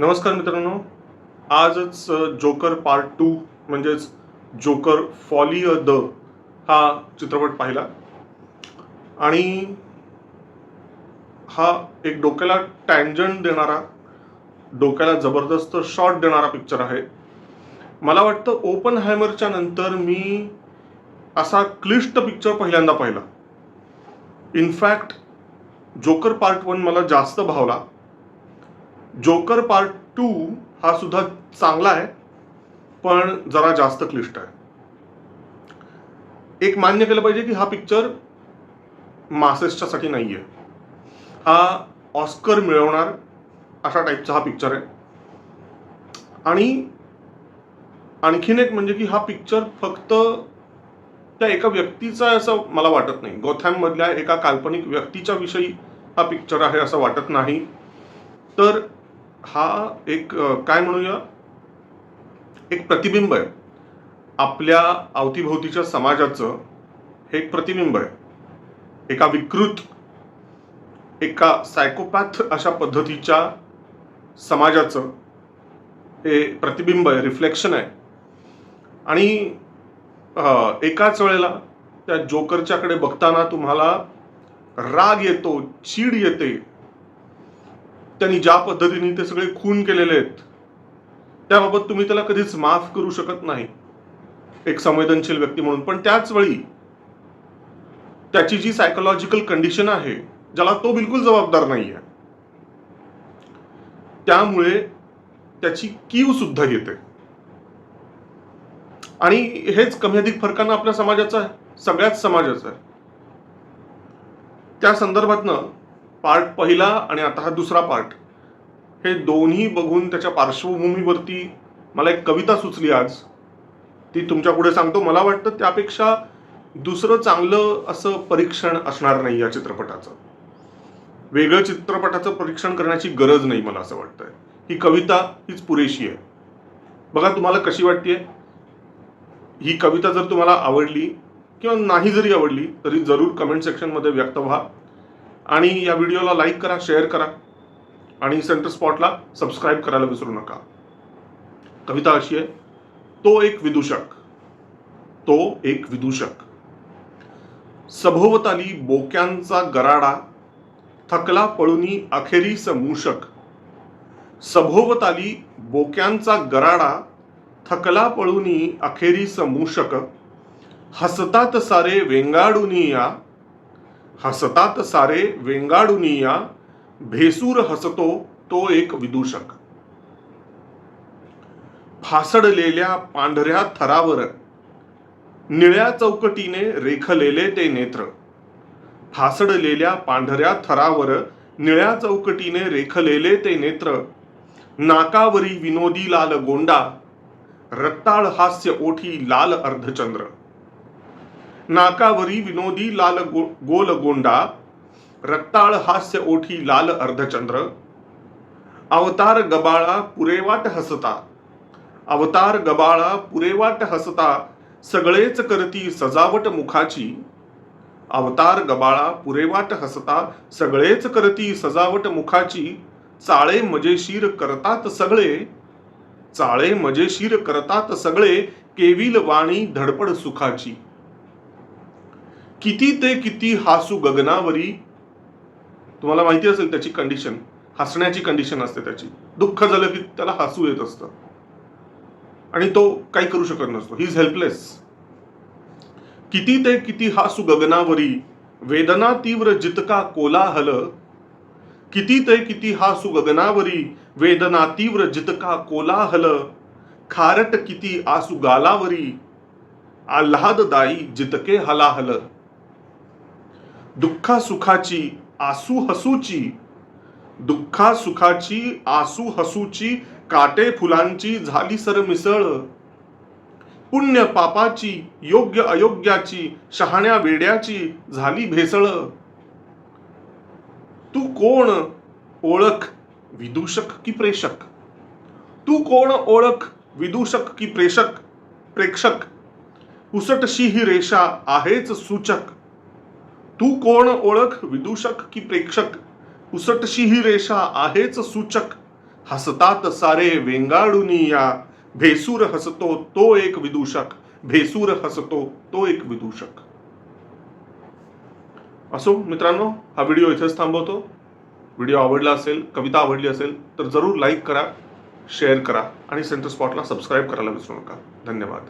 नमस्कार मित्रांनो. आजच जोकर पार्ट टू म्हणजेच जोकर फॉली अ द हा चित्रपट पाहिला. आणि हा एक डोक्याला टँजंट देणारा डोक्याला जबरदस्त शॉट देणारा पिक्चर आहे. मला वाटतं ओपन हॅमरच्या नंतर मी असा क्लिष्ट पिक्चर पहिल्यांदा पाहिला. इनफॅक्ट जोकर पार्ट वन मला जास्त भावला. जोकर पार्ट टू हा सुद्धा चांगला आहे पण जरा जास्त क्लिष्ट आहे. एक मान्य केलं पाहिजे की हा पिक्चर मासेसच्यासाठी नाही आहे हा ऑस्कर मिळवणार अशा टाईपचा हा पिक्चर आहे. आणि आणखीन एक म्हणजे की हा पिक्चर फक्त त्या एका व्यक्तीचा आहे असं मला वाटत नाही. गोथॅममधल्या एका काल्पनिक व्यक्तीच्या विषयी हा पिक्चर आहे असं वाटत नाही. तर हा एक काय म्हणूया? एक प्रतिबिंब आहे. आपल्या अवतीभोवतीच्या समाजाचं हे एक प्रतिबिंब आहे. एका विकृत एका सायकोपॅथ अशा पद्धतीच्या समाजाचं हे प्रतिबिंब आहे रिफ्लेक्शन आहे. आणि एकाच वेळेला त्या जोकरच्याकडे बघताना तुम्हाला राग येतो चीड येते त्यांनी ज्या पद्धतीने ते सगळे खून केलेले आहेत त्याबाबत तुम्ही त्याला कधीच माफ करू शकत नाही. एक संवेदनशील व्यक्ती म्हणून. पण त्याच वेळी त्याची जी सायकोलॉजिकल कंडिशन आहे ज्याला तो बिलकुल जबाबदार नाही आहे त्यामुळे त्याची कीव सुद्धा येते. आणि हेच कमी अधिक फरकानं आपल्या समाजाचं आहे सगळ्याच समाजाचं आहे. त्या संदर्भातनं पार्ट पहिला आणि आता हा दुसरा पार्ट. हे दोन्ही बघून त्याच्या पार्श्वभूमीवरती मला एक कविता सुचली आज. ती तुमच्यापुढे सांगतो. मला वाटतं त्यापेक्षा दुसरं चांगलं असं परीक्षण असणार नाही या चित्रपटाचं. वेगळं चित्रपटाचं परीक्षण करण्याची गरज नाही मला असं वाटतंय. ही कविता हीच पुरेशी आहे. बघा तुम्हाला कशी वाटते ही कविता जर तुम्हाला आवडली किंवा नाही जरी आवडली तरी जरूर कमेंट सेक्शनमध्ये व्यक्त व्हा. आणि या व्हिडिओला लाईक करा शेअर करा आणि सेंटर स्पॉटला सबस्क्राईब करायला विसरू नका. कविता अशी आहे तो एक विदूषक तो एक विदूषक. सभोवताली बोक्यांचा गराडा थकला पळुनी अखेरीस मूषक. सभोवताली बोक्यांचा गराडा थकला पळुनी अखेरीस मूषक. हसतात सारे वेंगाडुनी या हसतात सारे वेंगाडुनिया भेसूर हसतो तो एक विदूषक. फासडलेल्या पांढऱ्या थरावर निळ्या चौकटीने रेखलेले ते नेत्र. फासडलेल्या पांढऱ्या थरावर निळ्या चौकटीने रेखलेले ते नेत्र. नाकावरी विनोदी लाल गोंडा रक्ताळ हास्य ओठी लाल अर्धचंद्र. नाकावरी विनोदी लाल गो गोल गोंडा रक्ताळ हास्य ओठी लाल अर्धचंद्र अवतार गबाळा पुरेवाट हसता अवतार गबाळा पुरेवाट हसता सगळेच करती सजावट मुखाची अवतार गबाळा पुरेवाट हसता सगळेच करती सजावट मुखाची चाळे मजेशीर करतात सगळे चाळे मजेशीर करतात सगळे केविल वाणी धडपड सुखाची. किती ते किती हासू गगनावरी तुम्हाला माहिती असेल त्याची कंडिशन हसण्याची कंडिशन असते त्याची. दुःख झालं की त्याला हसू येत असतं. आणि तो काही करू शकत नसतो. ही इज हेल्पलेस किती ते किती हासू गगनावरी वेदना तीव्र जितका कोलाहल किती ते किती हासू गगनावरी वेदना तीव्र जितका कोलाहल खारट किती आसू गालावरी आल्हाददायी जितके हलाहल. दुःखासुखाची आसू हसूची दुःखासुखाची आसू हसूची काटे फुलांची झाली सर मिसळ पुण्य पापाची योग्य अयोग्याची शहाण्या वेड्याची झाली भेसळ. तू कोण ओळख विदूषक की प्रेषक? तू कोण ओळख विदूषक की प्रेषक? प्रेक्षक? उसटशी ही रेषा आहेच सूचक. तू कोण ओळख विदूषक की प्रेक्षक? पुसटशी ही रेषा आहेच सूचक. हसतात सारे वेंगाडूनी या. भेसूर हसतो तो एक विदूषक. भेसूर हसतो तो एक विदूषक. असो मित्रांनो हा व्हिडिओ इथेच थांबवतो. व्हिडिओ आवडला असेल कविता आवडली असेल तर जरूर लाईक करा शेअर करा आणि सेंटर स्पॉटला सबस्क्राईब करायला विसरू नका. धन्यवाद.